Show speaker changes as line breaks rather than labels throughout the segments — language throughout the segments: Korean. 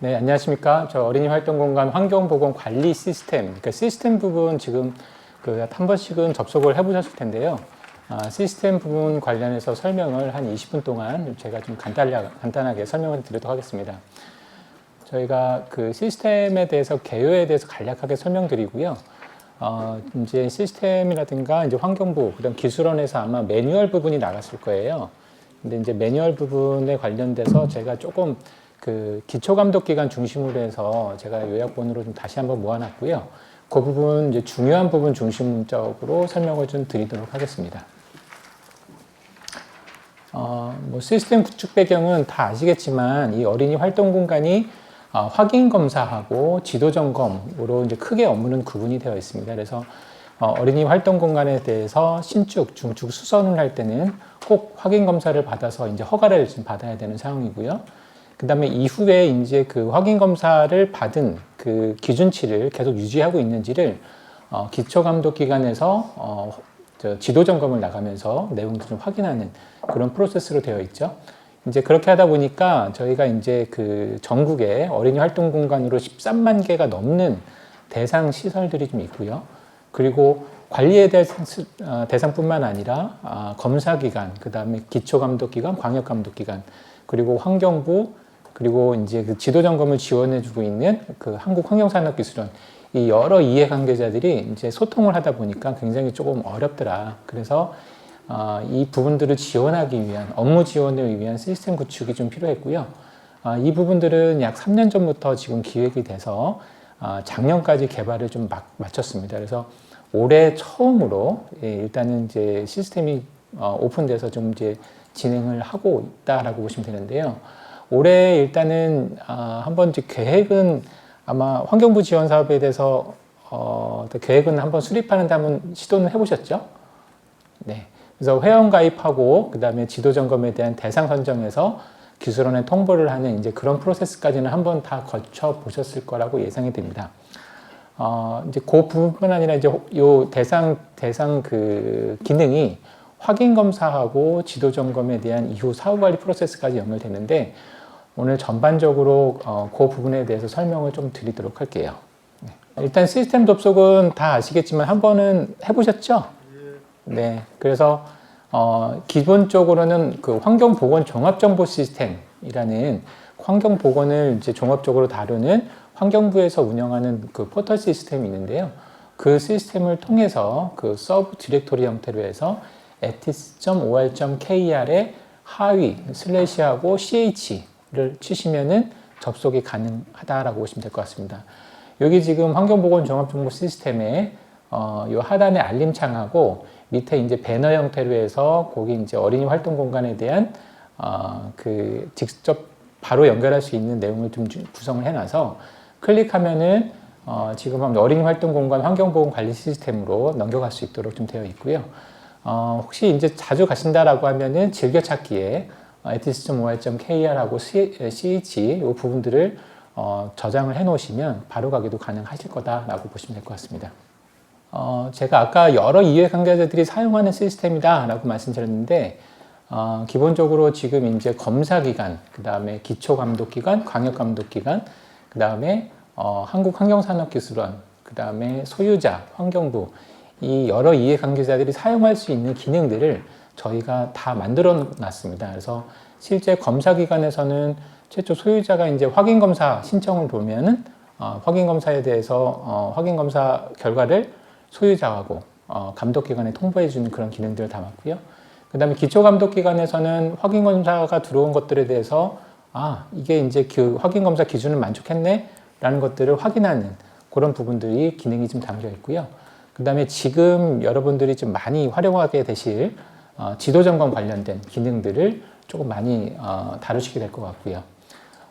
네, 안녕하십니까. 저 어린이 활동 공간 환경보건 관리 시스템, 그러니까 시스템 부분 지금 그 한 번씩은 접속을 해보셨을 텐데요. 아, 시스템 부분 관련해서 설명을 한 20분 동안 제가 좀 간단하게, 간단하게 설명을 드리도록 하겠습니다. 저희가 그 시스템에 대해서 개요에 대해서 간략하게 설명드리고요. 어, 이제 시스템이라든가 이제 환경부, 그다음 기술원에서 아마 매뉴얼 부분이 나갔을 거예요. 근데 이제 매뉴얼 부분에 관련돼서 제가 조금 그 기초 감독기관 중심으로 해서 제가 요약본으로 좀 다시 한번 모아놨고요. 그 부분 이제 중요한 부분 중심적으로 설명을 좀 드리도록 하겠습니다. 어, 뭐 시스템 구축 배경은 다 아시겠지만 이 어린이 활동 공간이 어, 확인 검사하고 지도 점검으로 이제 크게 업무는 구분이 되어 있습니다. 그래서 어, 어린이 활동 공간에 대해서 신축, 중축, 수선을 할 때는 꼭 확인 검사를 받아서 이제 허가를 좀 받아야 되는 상황이고요. 그 다음에 이후에 이제 그 확인 검사를 받은 그 기준치를 계속 유지하고 있는지를 어, 기초 감독 기관에서 어, 저 지도 점검을 나가면서 내용을 좀 확인하는 그런 프로세스로 되어 있죠. 이제 그렇게 하다 보니까 저희가 이제 그 전국에 어린이 활동 공간으로 13만 개가 넘는 대상 시설들이 좀 있고요. 그리고 관리에 대한 스- 어, 대상뿐만 아니라 아, 검사기관, 그 다음에 기초감독기관, 광역감독기관, 그리고 환경부, 그리고 이제 그 지도 점검을 지원해주고 있는 그 한국환경산업기술원 이 여러 이해관계자들이 이제 소통을 하다 보니까 굉장히 조금 어렵더라. 그래서 어, 이 부분들을 지원하기 위한 업무 지원을 위한 시스템 구축이 좀 필요했고요. 아, 이 부분들은 약 3년 전부터 지금 기획이 돼서 아, 작년까지 개발을 좀 막, 마쳤습니다. 그래서 올해 처음으로 예, 일단은 이제 시스템이 어, 오픈돼서 좀 이제 진행을 하고 있다라고 보시면 되는데요. 올해 일단은 아, 한번 계획은 아마 환경부 지원 사업에 대해서 어, 또 계획은 한번 수립하는데 한번 시도는 해보셨죠? 네. 그래서 회원 가입하고 그 다음에 지도 점검에 대한 대상 선정에서 기술원에 통보를 하는 이제 그런 프로세스까지는 한번 다 거쳐 보셨을 거라고 예상이 됩니다. 어, 이제 그 부분뿐 아니라 이제 요 대상 대상 그 기능이 확인 검사하고 지도 점검에 대한 이후 사후 관리 프로세스까지 연결되는데 오늘 전반적으로 어, 그 부분에 대해서 설명을 좀 드리도록 할게요. 네. 일단 시스템 접속은 다 아시겠지만 한 번은 해보셨죠? 네. 그래서 어, 기본적으로는 그 환경보건 종합정보 시스템이라는 환경보건을 이제 종합적으로 다루는 환경부에서 운영하는 그 포털 시스템이 있는데요. 그 시스템을 통해서 그 서브 디렉토리 형태로 해서 etis.or.kr의 하위 슬래시하고 ch 를 치시면은 접속이 가능하다라고 보시면 될 것 같습니다. 여기 지금 환경보건 종합정보 시스템에 어, 요 하단에 알림창하고 밑에 이제 배너 형태로 해서 거기 이제 어린이 활동 공간에 대한 어, 그 직접 바로 연결할 수 있는 내용을 좀 주- 구성을 해놔서 클릭하면은 어, 지금 어린이 활동 공간 환경보건 관리 시스템으로 넘겨갈 수 있도록 좀 되어 있고요. 어, 혹시 이제 자주 가신다라고 하면은 즐겨찾기에 어, etis.or.kr하고 ch 이 부분들을 어, 저장을 해 놓으시면 바로 가기도 가능하실 거다라고 보시면 될 것 같습니다. 어, 제가 아까 여러 이해 관계자들이 사용하는 시스템이다라고 말씀드렸는데 어, 기본적으로 지금 이제 검사 기관, 그 다음에 기초 감독 기관, 광역 감독 기관, 그 다음에 어, 한국환경산업기술원, 그 다음에 소유자, 환경부 이 여러 이해 관계자들이 사용할 수 있는 기능들을 저희가 다 만들어 놨습니다. 그래서 실제 검사 기관에서는 최초 소유자가 이제 확인 검사 신청을 보면은 어, 확인 검사에 대해서 어, 확인 검사 결과를 소유자하고 어, 감독 기관에 통보해 주는 그런 기능들을 담았고요. 그 다음에 기초 감독 기관에서는 확인 검사가 들어온 것들에 대해서 아 이게 이제 그 확인 검사 기준을 만족했네 라는 것들을 확인하는 그런 부분들이 기능이 좀 담겨 있고요. 그 다음에 지금 여러분들이 좀 많이 활용하게 되실 어, 지도 점검 관련된 기능들을 조금 많이 어, 다루시게 될 것 같고요.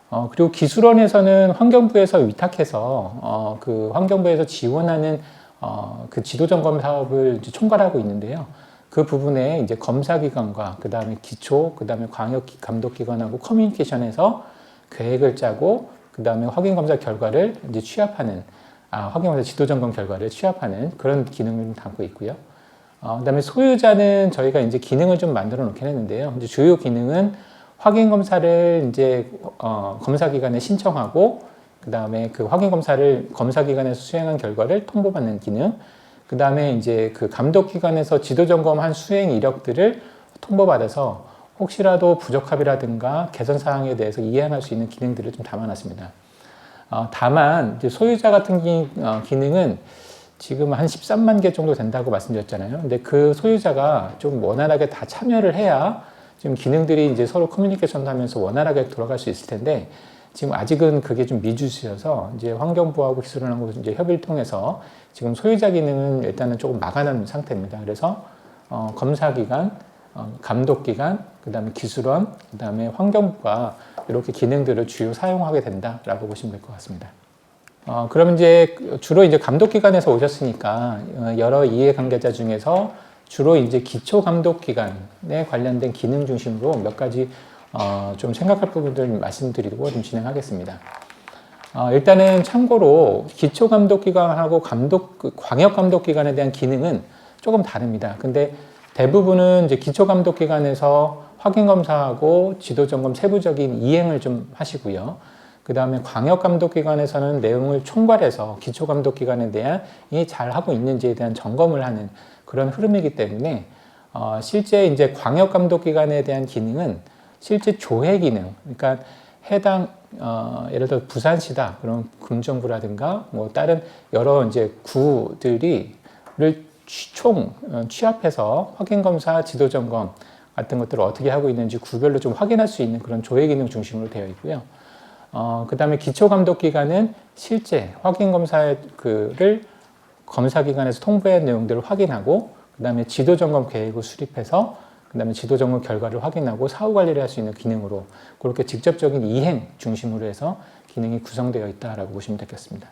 어, 그리고 기술원에서는 환경부에서 위탁해서 어, 그 환경부에서 지원하는 어, 그 지도 점검 사업을 총괄하고 있는데요. 그 부분에 이제 검사기관과 그 다음에 기초, 그 다음에 광역 감독기관하고 커뮤니케이션에서 계획을 짜고 그 다음에 확인 검사 결과를 이제 취합하는 아, 확인 검사 지도 점검 결과를 취합하는 그런 기능을 담고 있고요. 어, 그다음에 소유자는 저희가 이제 기능을 좀 만들어 놓긴 했는데요. 이제 주요 기능은 확인 검사를 이제 어, 검사 기관에 신청하고 그 다음에 그 확인 검사를 검사 기관에서 수행한 결과를 통보받는 기능. 그 다음에 이제 그 감독 기관에서 지도 점검한 수행 이력들을 통보받아서 혹시라도 부적합이라든가 개선 사항에 대해서 이해할 수 있는 기능들을 좀 담아놨습니다. 어, 다만 소유자 같은 기, 어, 기능은 지금 한 13만 개 정도 된다고 말씀드렸잖아요. 근데 그 소유자가 좀 원활하게 다 참여를 해야 지금 기능들이 이제 서로 커뮤니케이션 하면서 원활하게 돌아갈 수 있을 텐데 지금 아직은 그게 좀 미주시여서 이제 환경부하고 기술원하고 이제 협의를 통해서 지금 소유자 기능은 일단은 조금 막아놓은 상태입니다. 그래서 어, 검사 기관, 어, 감독 기관, 그다음에 기술원, 그다음에 환경부가 이렇게 기능들을 주요 사용하게 된다라고 보시면 될 것 같습니다. 어, 그럼 이제 주로 이제 감독 기관에서 오셨으니까 어, 여러 이해관계자 중에서 주로 이제 기초 감독 기관에 관련된 기능 중심으로 몇 가지 어, 좀 생각할 부분들 말씀드리고 좀 진행하겠습니다. 어, 일단은 참고로 기초 감독 기관하고 감독 그 광역 감독 기관에 대한 기능은 조금 다릅니다. 근데 대부분은 이제 기초 감독 기관에서 확인 검사하고 지도 점검 세부적인 이행을 좀 하시고요. 그 다음에 광역 감독 기관에서는 내용을 총괄해서 기초 감독 기관에 대한 이 잘 하고 있는지에 대한 점검을 하는 그런 흐름이기 때문에 어, 실제 이제 광역 감독 기관에 대한 기능은 실제 조회 기능, 그러니까 해당 어, 예를 들어 부산시다 그런 금정구라든가 뭐 다른 여러 이제 구들이를 총 어, 취합해서 확인 검사, 지도 점검 같은 것들을 어떻게 하고 있는지 구별로 좀 확인할 수 있는 그런 조회 기능 중심으로 되어 있고요. 어, 그 다음에 기초감독 기관은 실제 확인 검사를 검사 기관에서 통보한 내용들을 확인하고, 그 다음에 지도 점검 계획을 수립해서, 그 다음에 지도 점검 결과를 확인하고 사후 관리를 할 수 있는 기능으로 그렇게 직접적인 이행 중심으로 해서 기능이 구성되어 있다라고 보시면 되겠습니다.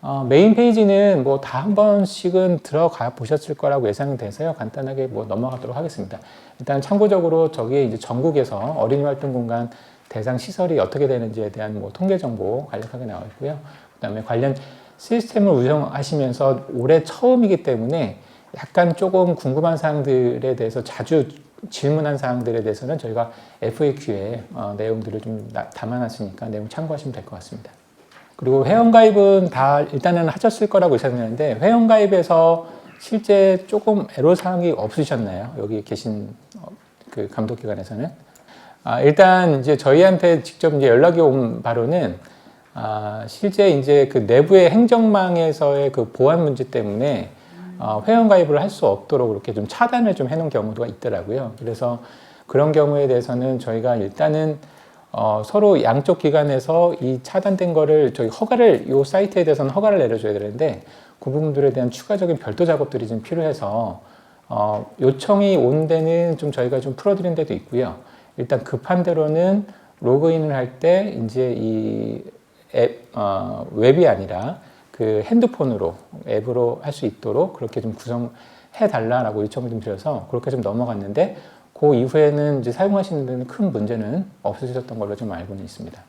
어, 메인 페이지는 뭐 다 한 번씩은 들어가 보셨을 거라고 예상돼서요. 간단하게 뭐 넘어가도록 하겠습니다. 일단 참고적으로 저기에 이제 전국에서 어린이 활동 공간 대상 시설이 어떻게 되는지에 대한 뭐 통계 정보 간략하게 나와 있고요. 그다음에 관련 시스템을 운영하시면서 올해 처음이기 때문에 약간 조금 궁금한 사항들에 대해서 자주 질문한 사항들에 대해서는 저희가 FAQ에 어, 내용들을 좀 담아놨으니까 내용 참고하시면 될 것 같습니다. 그리고 회원가입은 다 일단은 하셨을 거라고 예상되는데 회원가입에서 실제 조금 애로사항이 없으셨나요? 여기 계신 어, 그 감독기관에서는? 아, 일단 이제 저희한테 직접 이제 연락이 온 바로는 아, 실제 이제 그 내부의 행정망에서의 그 보안 문제 때문에 어, 회원 가입을 할 수 없도록 그렇게 좀 차단을 좀 해놓은 경우가 있더라고요. 그래서 그런 경우에 대해서는 저희가 일단은 어, 서로 양쪽 기관에서 이 차단된 거를 저희 허가를 이 사이트에 대해서는 허가를 내려줘야 되는데 그 부분들에 대한 추가적인 별도 작업들이 좀 필요해서 어, 요청이 온 데는 좀 저희가 좀 풀어드린 데도 있고요. 일단 급한 대로는 로그인을 할 때 이제 이 앱, 어, 웹이 아니라 그 핸드폰으로 앱으로 할 수 있도록 그렇게 좀 구성해 달라라고 요청을 좀 드려서 그렇게 좀 넘어갔는데 그 이후에는 이제 사용하시는 데는 큰 문제는 없으셨던 걸로 좀 알고는 있습니다.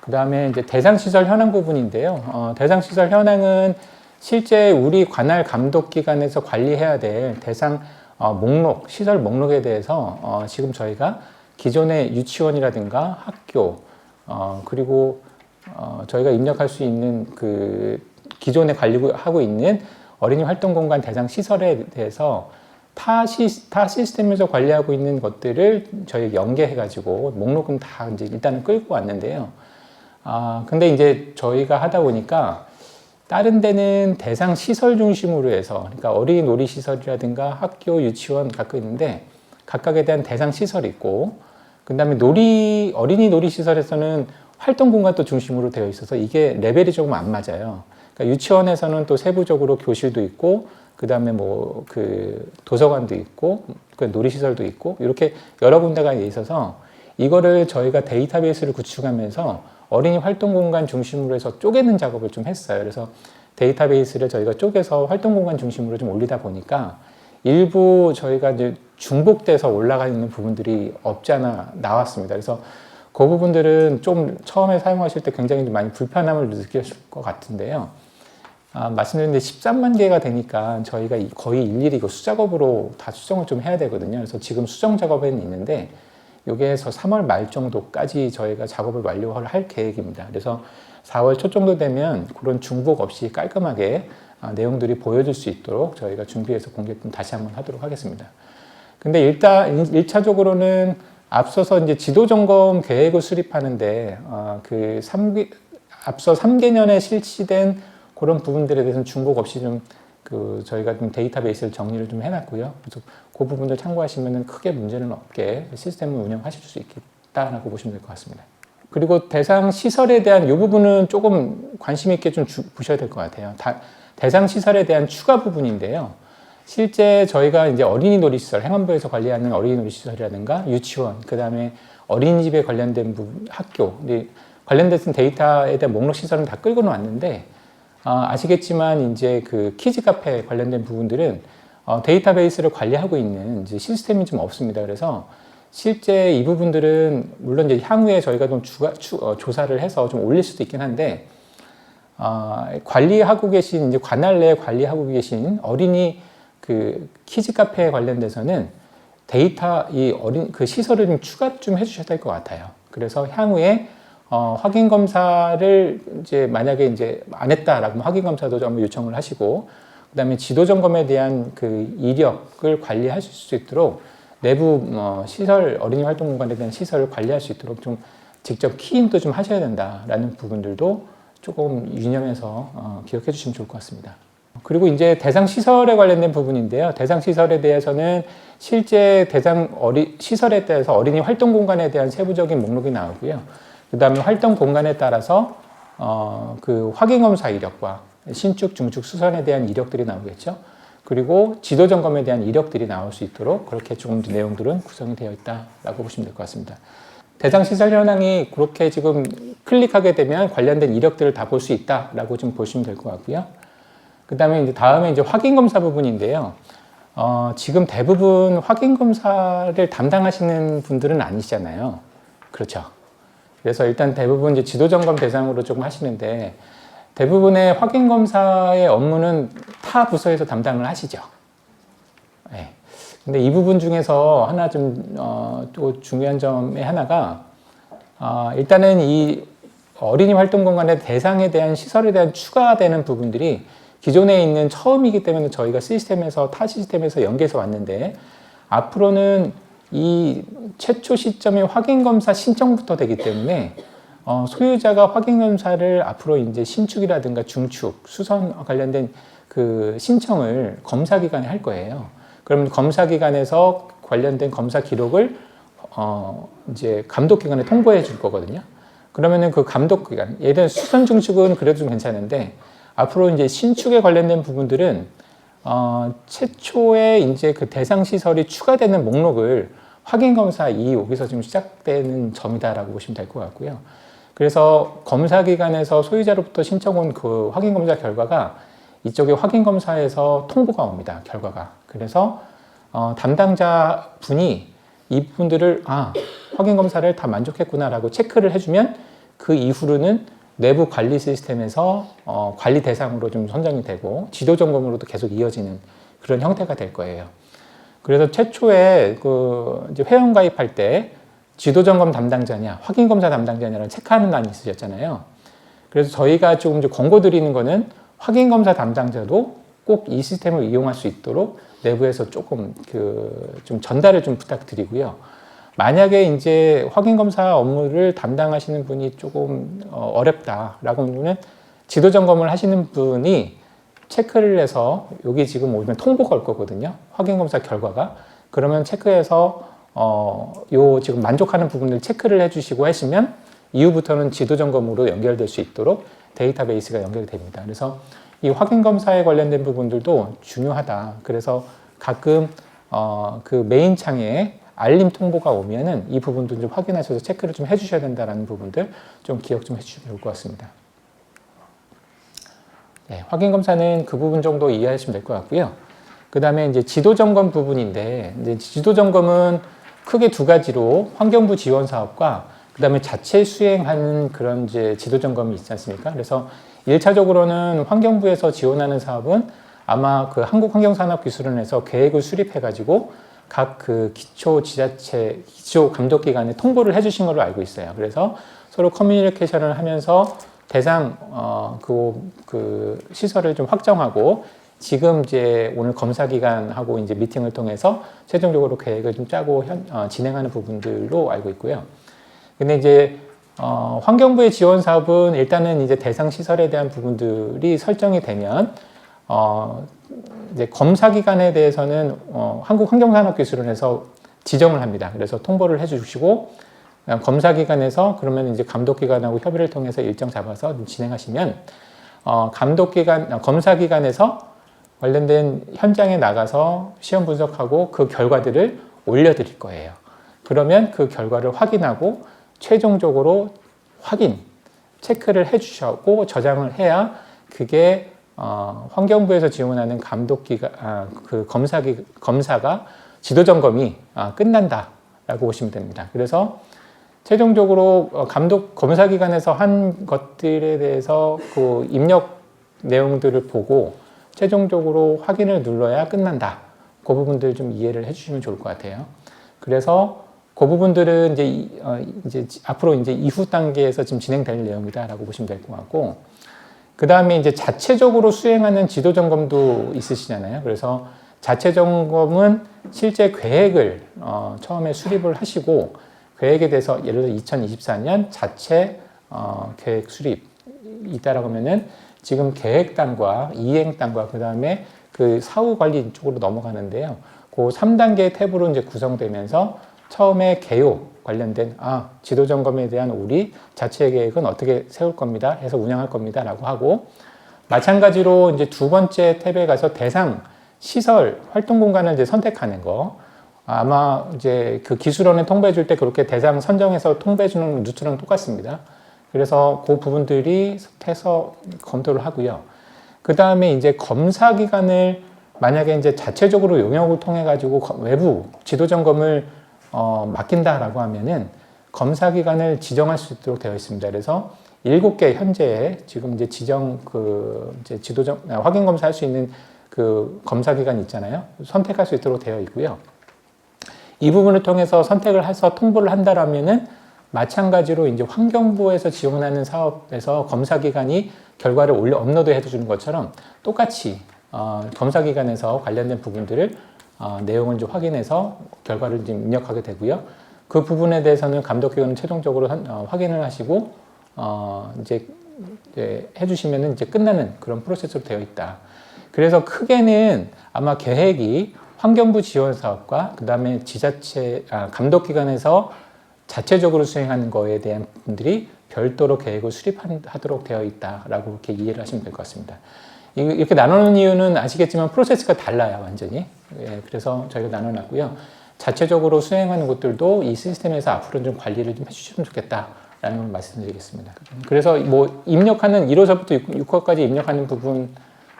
그 다음에 이제 대상시설 현황 부분인데요. 어, 대상시설 현황은 실제 우리 관할 감독 기관에서 관리해야 될 대상 어, 목록, 시설 목록에 대해서 어, 지금 저희가 기존의 유치원이라든가 학교, 어, 그리고 어, 저희가 입력할 수 있는 그 기존에 관리하고 있는 어린이 활동 공간 대상 시설에 대해서 타, 시, 타 시스템에서 관리하고 있는 것들을 저희 연계해가지고 목록은 다 이제 일단은 끌고 왔는데요. 아, 근데 이제 저희가 하다 보니까 다른 데는 대상 시설 중심으로 해서, 그러니까 어린이 놀이 시설이라든가 학교, 유치원 갖고 있는데 각각에 대한 대상 시설이 있고, 그 다음에 놀이, 어린이 놀이 시설에서는 활동 공간도 중심으로 되어 있어서 이게 레벨이 조금 안 맞아요. 그러니까 유치원에서는 또 세부적으로 교실도 있고, 그 다음에 뭐 그 도서관도 있고, 그 놀이시설도 있고, 이렇게 여러 군데가 있어서 이거를 저희가 데이터베이스를 구축하면서 어린이 활동 공간 중심으로 해서 쪼개는 작업을 좀 했어요. 그래서 데이터베이스를 저희가 쪼개서 활동 공간 중심으로 좀 올리다 보니까 일부 저희가 이제 중복돼서 올라가 있는 부분들이 없지 않아 나왔습니다. 그래서 그 부분들은 좀 처음에 사용하실 때 굉장히 많이 불편함을 느끼실 것 같은데요. 아, 말씀드렸는데 13만 개가 되니까 저희가 거의 일일이 이거 수작업으로 다 수정을 좀 해야 되거든요. 그래서 지금 수정 작업에는 있는데 요게에서 3월 말 정도까지 저희가 작업을 완료를 할 계획입니다. 그래서 4월 초 정도 되면 그런 중복 없이 깔끔하게 아, 내용들이 보여줄 수 있도록 저희가 준비해서 공개 좀 다시 한번 하도록 하겠습니다. 근데 일단 1차적으로는 앞서서 이제 지도 점검 계획을 수립하는데 어, 그 3기, 앞서 3개년에 실시된 그런 부분들에 대해서는 중복 없이 좀 그 저희가 좀 데이터베이스를 정리를 좀 해놨고요. 그래서 그 부분들 참고하시면 크게 문제는 없게 시스템을 운영하실 수 있겠다라고 보시면 될 것 같습니다. 그리고 대상 시설에 대한 이 부분은 조금 관심 있게 좀 주, 보셔야 될 것 같아요. 다, 대상 시설에 대한 추가 부분인데요. 실제 저희가 이제 어린이 놀이시설, 행안부에서 관리하는 어린이 놀이시설이라든가 유치원, 그 다음에 어린이집에 관련된 부분, 학교, 관련된 데이터에 대한 목록 시설은 다 끌고는 왔는데, 아, 아시겠지만 이제 그 키즈 카페 관련된 부분들은 어, 데이터베이스를 관리하고 있는 이제 시스템이 좀 없습니다. 그래서 실제 이 부분들은 물론 이제 향후에 저희가 좀 주가, 주, 어, 조사를 해서 좀 올릴 수도 있긴 한데 어, 관리하고 계신 이제 관할 내에 관리하고 계신 어린이 그 키즈 카페에 관련돼서는 데이터 이 어린 그 시설을 좀 추가 좀 해주셔야 될 것 같아요. 그래서 향후에 어, 확인 검사를 이제 만약에 이제 안 했다라고 하면 확인 검사도 좀 요청을 하시고 그다음에 지도 점검에 대한 그 이력을 관리하실 수 있도록 내부 어, 시설 어린이 활동 공간에 대한 시설을 관리할 수 있도록 좀 직접 키인도 좀 하셔야 된다라는 부분들도 조금 유념해서 어, 기억해 주시면 좋을 것 같습니다. 그리고 이제 대상 시설에 관련된 부분인데요. 대상 시설에 대해서는 실제 대상 어리, 시설에 대해서 어린이 활동 공간에 대한 세부적인 목록이 나오고요. 그 다음에 활동 공간에 따라서 어, 그 확인 검사 이력과 신축, 중축, 수선에 대한 이력들이 나오겠죠. 그리고 지도 점검에 대한 이력들이 나올 수 있도록 그렇게 조금 내용들은 구성이 되어 있다라고 보시면 될 것 같습니다. 대상 시설 현황이 그렇게 지금 클릭하게 되면 관련된 이력들을 다 볼 수 있다라고 좀 보시면 될 것 같고요. 그 다음에 이제 다음에 이제 확인 검사 부분인데요. 어, 지금 대부분 확인 검사를 담당하시는 분들은 아니시잖아요. 그렇죠. 그래서 일단 대부분 이제 지도 점검 대상으로 조금 하시는데 대부분의 확인 검사의 업무는 타 부서에서 담당을 하시죠. 네. 근데 이 부분 중에서 하나 좀, 어, 또 중요한 점의 하나가, 어, 일단은 이 어린이 활동 공간의 대상에 대한 시설에 대한 추가되는 부분들이 기존에 있는 처음이기 때문에 저희가 시스템에서 타 시스템에서 연계해서 왔는데 앞으로는 이 최초 시점의 확인 검사 신청부터 되기 때문에 어, 소유자가 확인 검사를 앞으로 이제 신축이라든가 중축, 수선 관련된 그 신청을 검사 기관에 할 거예요. 그러면 검사 기관에서 관련된 검사 기록을 어, 이제 감독 기관에 통보해 줄 거거든요. 그러면은 그 감독 기관, 예를 수선 중축은 그래도 좀 괜찮은데 앞으로 이제 신축에 관련된 부분들은 어, 최초에 이제 그 대상 시설이 추가되는 목록을 확인 검사 이 여기서 지금 시작되는 점이다라고 보시면 될 것 같고요. 그래서 검사 기관에서 소유자로부터 신청 온 그 확인 검사 결과가 이쪽에 확인 검사에서 통보가 옵니다. 결과가. 그래서 어, 담당자 분이 이 부분들을 아 확인 검사를 다 만족했구나라고 체크를 해주면 그 이후로는 내부 관리 시스템에서 어, 관리 대상으로 좀 선정이 되고 지도 점검으로도 계속 이어지는 그런 형태가 될 거예요. 그래서 최초에 그 이제 회원 가입할 때 지도 점검 담당자냐, 확인 검사 담당자냐를 체크하는 난이 있으셨잖아요. 그래서 저희가 조금 이제 권고 드리는 거는 확인 검사 담당자도 꼭 이 시스템을 이용할 수 있도록 내부에서 조금 그 좀 전달을 좀 부탁드리고요. 만약에 이제 확인 검사 업무를 담당하시는 분이 조금 어, 어렵다라고 하면 지도 점검을 하시는 분이 체크를 해서 여기 지금 오면 통보가 올 거거든요. 확인 검사 결과가 그러면 체크해서 어, 요 지금 만족하는 부분을 체크를 해주시고 하시면 이후부터는 지도 점검으로 연결될 수 있도록 데이터베이스가 연결됩니다. 그래서 이 확인 검사에 관련된 부분들도 중요하다. 그래서 가끔 어, 그 메인 창에 알림 통보가 오면은 이 부분도 좀 확인하셔서 체크를 좀 해주셔야 된다라는 부분들 좀 기억 좀 해주시면 좋을 것 같습니다. 네, 확인 검사는 그 부분 정도 이해하시면 될 것 같고요. 그 다음에 이제 지도 점검 부분인데, 이제 지도 점검은 크게 두 가지로 환경부 지원 사업과 그 다음에 자체 수행하는 그런 이제 지도 점검이 있지 않습니까? 그래서 1차적으로는 환경부에서 지원하는 사업은 아마 그 한국환경산업기술원에서 계획을 수립해가지고 각 그 기초 지자체, 기초 감독 기관에 통보를 해주신 걸로 알고 있어요. 그래서 서로 커뮤니케이션을 하면서 대상 어, 그, 그 시설을 좀 확정하고 지금 이제 오늘 검사 기관하고 이제 미팅을 통해서 최종적으로 계획을 좀 짜고 현, 어, 진행하는 부분들로 알고 있고요. 근데 이제 어, 환경부의 지원 사업은 일단은 이제 대상 시설에 대한 부분들이 설정이 되면 어, 이제 검사 기관에 대해서는 어, 한국환경산업기술원에서 지정을 합니다. 그래서 통보를 해주시고 어, 검사 기관에서 그러면 이제 감독 기관하고 협의를 통해서 일정 잡아서 진행하시면 어, 감독 기관, 어, 검사 기관에서 관련된 현장에 나가서 시험 분석하고 그 결과들을 올려드릴 거예요. 그러면 그 결과를 확인하고 최종적으로 확인, 체크를 해주셨고 저장을 해야 그게 어, 환경부에서 지원하는 감독기가 아, 그 검사기 검사가 지도 점검이 아, 끝난다라고 보시면 됩니다. 그래서 최종적으로 어, 감독 검사 기관에서 한 것들에 대해서 그 입력 내용들을 보고 최종적으로 확인을 눌러야 끝난다. 그 부분들 좀 이해를 해주시면 좋을 것 같아요. 그래서 그 부분들은 이제, 이- 어, 이제 지- 앞으로 이제 이후 단계에서 지금 진행될 내용이다라고 보시면 될 것 같고, 그 다음에 이제 자체적으로 수행하는 지도 점검도 있으시잖아요. 그래서 자체 점검은 실제 계획을 어, 처음에 수립을 하시고 계획에 대해서 예를 들어 2024년 자체 어, 계획 수립 있다라고 하면은 지금 계획단과 이행단과 그 다음에 그 사후 관리 쪽으로 넘어가는데요. 그 3단계 탭으로 이제 구성되면서 처음에 개요 관련된 아 지도 점검에 대한 우리 자체 계획은 어떻게 세울 겁니다 해서 운영할 겁니다라고 하고 마찬가지로 이제 두 번째 탭에 가서 대상 시설 활동 공간을 이제 선택하는 거 아마 이제 그 기술원에 통보해 줄 때 그렇게 대상 선정해서 통보해 주는 루트랑 똑같습니다. 그래서 그 부분들이 해서 검토를 하고요. 그 다음에 이제 검사 기관을 만약에 이제 자체적으로 용역을 통해 가지고 거- 외부 지도 점검을 어, 맡긴다라고 하면은 검사 기관을 지정할 수 있도록 되어 있습니다. 그래서 일곱 개 현재 지금 이제 지정 그 이제 지도점 아, 확인 검사할 수 있는 그 검사 기관 있잖아요. 선택할 수 있도록 되어 있고요. 이 부분을 통해서 선택을 해서 통보를 한다라면은 마찬가지로 이제 환경부에서 지원하는 사업에서 검사 기관이 결과를 올려 업로드 해 주는 것처럼 똑같이 어, 검사 기관에서 관련된 부분들을 어, 내용을 좀 확인해서 결과를 이제 입력하게 되고요. 그 부분에 대해서는 감독기관은 최종적으로 한- 어, 확인을 하시고 어, 이제, 이제 해주시면은 이제 끝나는 그런 프로세스로 되어 있다. 그래서 크게는 아마 계획이 환경부 지원 사업과 그 다음에 지자체 아, 감독기관에서 자체적으로 수행하는 거에 대한 부분들이 별도로 계획을 수립하도록 되어 있다라고 이렇게 이해를 하시면 될 것 같습니다. 이- 이렇게 나누는 이유는 아시겠지만 프로세스가 달라요, 완전히. 예, 그래서 저희가 나눠놨고요. 자체적으로 수행하는 것들도 이 시스템에서 앞으로 좀 관리를 좀 해주시면 좋겠다라는 걸 말씀드리겠습니다. 그래서 뭐 입력하는 1호서부터 6호까지 입력하는 부분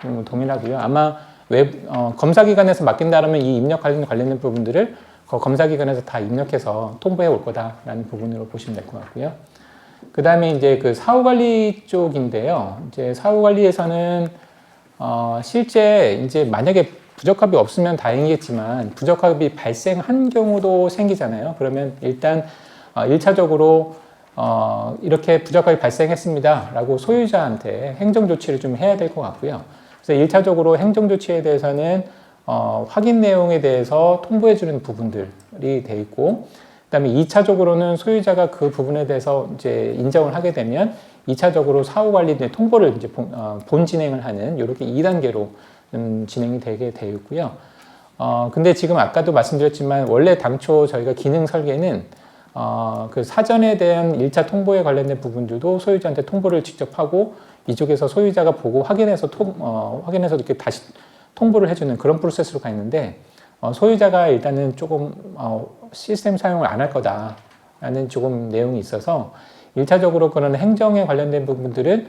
음, 동일하고요. 아마 웹 어, 검사기관에서 맡긴다라면 이 입력 관련 관련된 부분들을 그 검사기관에서 다 입력해서 통보해 올 거다라는 부분으로 보시면 될 것 같고요. 그 다음에 이제 그 사후관리 쪽인데요. 이제 사후관리에서는 어, 실제 이제 만약에 부적합이 없으면 다행이겠지만 부적합이 발생한 경우도 생기잖아요. 그러면 일단 어, 1차적으로 어, 이렇게 부적합이 발생했습니다라고 소유자한테 행정 조치를 좀 해야 될 것 같고요. 그래서 1차적으로 행정 조치에 대해서는 어, 확인 내용에 대해서 통보해 주는 부분들이 돼 있고 그다음에 2차적으로는 소유자가 그 부분에 대해서 이제 인정을 하게 되면 2차적으로 사후 관리 내 통보를 이제 본, 어, 본 진행을 하는 이렇게 2단계로 음, 진행이 되게 되어 있고요. 어, 근데 지금 아까도 말씀드렸지만 원래 당초 저희가 기능 설계는 어, 그 사전에 대한 1차 통보에 관련된 부분들도 소유자한테 통보를 직접 하고 이쪽에서 소유자가 보고 확인해서 통, 어, 확인해서 이렇게 다시 통보를 해주는 그런 프로세스로 가 있는데 어, 소유자가 일단은 조금 어, 시스템 사용을 안 할 거다라는 조금 내용이 있어서 1차적으로 그런 행정에 관련된 부분들은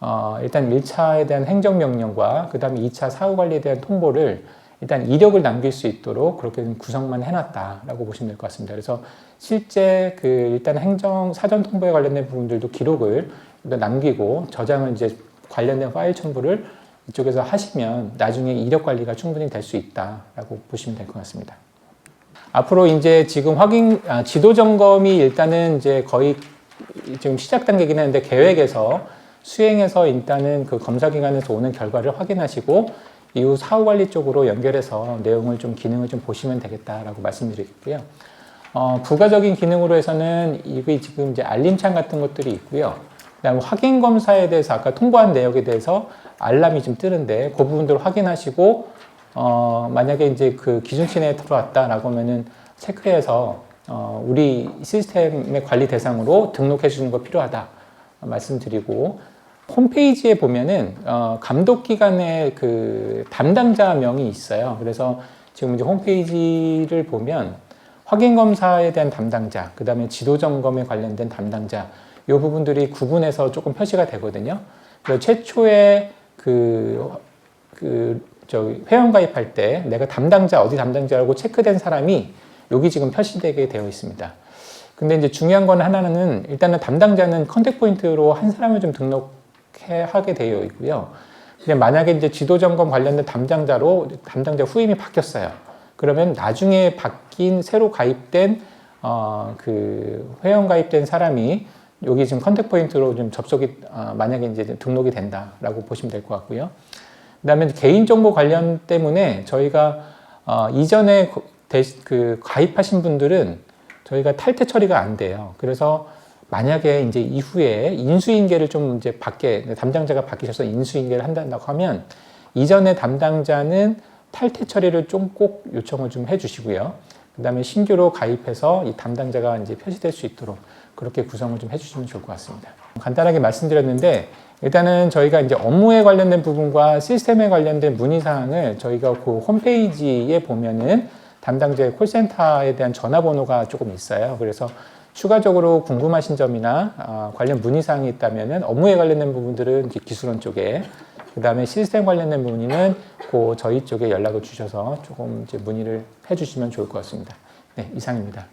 어, 일단 1차에 대한 행정명령과 그 다음에 2차 사후관리에 대한 통보를 일단 이력을 남길 수 있도록 그렇게 좀 구성만 해놨다라고 보시면 될 것 같습니다. 그래서 실제 그 일단 행정 사전 통보에 관련된 부분들도 기록을 남기고 저장을 이제 관련된 파일 첨부를 이쪽에서 하시면 나중에 이력 관리가 충분히 될 수 있다라고 보시면 될 것 같습니다. 앞으로 이제 지금 확인 아, 지도 점검이 일단은 이제 거의 지금 시작 단계긴 한데 계획에서 수행해서 일단은 그 검사 기관에서 오는 결과를 확인하시고 이후 사후 관리 쪽으로 연결해서 내용을 좀 기능을 좀 보시면 되겠다라고 말씀드리겠고요. 어, 부가적인 기능으로 해서는 이게 지금 이제 알림창 같은 것들이 있고요. 그다음 확인 검사에 대해서 아까 통보한 내역에 대해서 알람이 좀 뜨는데 그 부분들을 확인하시고 어, 만약에 이제 그 기준치 내에 들어왔다라고 하면은 체크해서 어, 우리 시스템의 관리 대상으로 등록해 주는 거 필요하다 말씀드리고 홈페이지에 보면은 어, 감독 기관의 그 담당자 명이 있어요. 그래서 지금 이제 홈페이지를 보면 확인 검사에 대한 담당자, 그 다음에 지도 점검에 관련된 담당자, 이 부분들이 구분해서 조금 표시가 되거든요. 그래서 최초에 그, 그, 저 회원 가입할 때 내가 담당자, 어디 담당자라고 체크된 사람이 여기 지금 표시되게 되어 있습니다. 근데 이제 중요한 건 하나는 일단은 담당자는 컨택 포인트로 한 사람을 좀 등록해 하게 되어 있고요. 근데 만약에 이제 지도 점검 관련된 담당자로 담당자 후임이 바뀌었어요. 그러면 나중에 바뀐 새로 가입된 어, 그 회원 가입된 사람이 여기 지금 컨택 포인트로 좀 접속이 어, 만약에 이제 등록이 된다라고 보시면 될 것 같고요. 그다음에 개인정보 관련 때문에 저희가 어, 이전에 그, 가입하신 분들은 저희가 탈퇴 처리가 안 돼요. 그래서 만약에 이제 이후에 인수인계를 좀 이제 받게 담당자가 바뀌셔서 인수인계를 한다고 하면 이전에 담당자는 탈퇴 처리를 좀 꼭 요청을 좀 해주시고요. 그다음에 신규로 가입해서 이 담당자가 이제 표시될 수 있도록 그렇게 구성을 좀 해주시면 좋을 것 같습니다. 간단하게 말씀드렸는데 일단은 저희가 이제 업무에 관련된 부분과 시스템에 관련된 문의 사항을 저희가 그 홈페이지에 보면은 담당자의 콜센터에 대한 전화번호가 조금 있어요. 그래서 추가적으로 궁금하신 점이나 아, 관련 문의 사항이 있다면은 업무에 관련된 부분들은 기술원 쪽에 그 다음에 시스템 관련된 문의는 그 저희 쪽에 연락을 주셔서 조금 이제 문의를 해주시면 좋을 것 같습니다. 네, 이상입니다.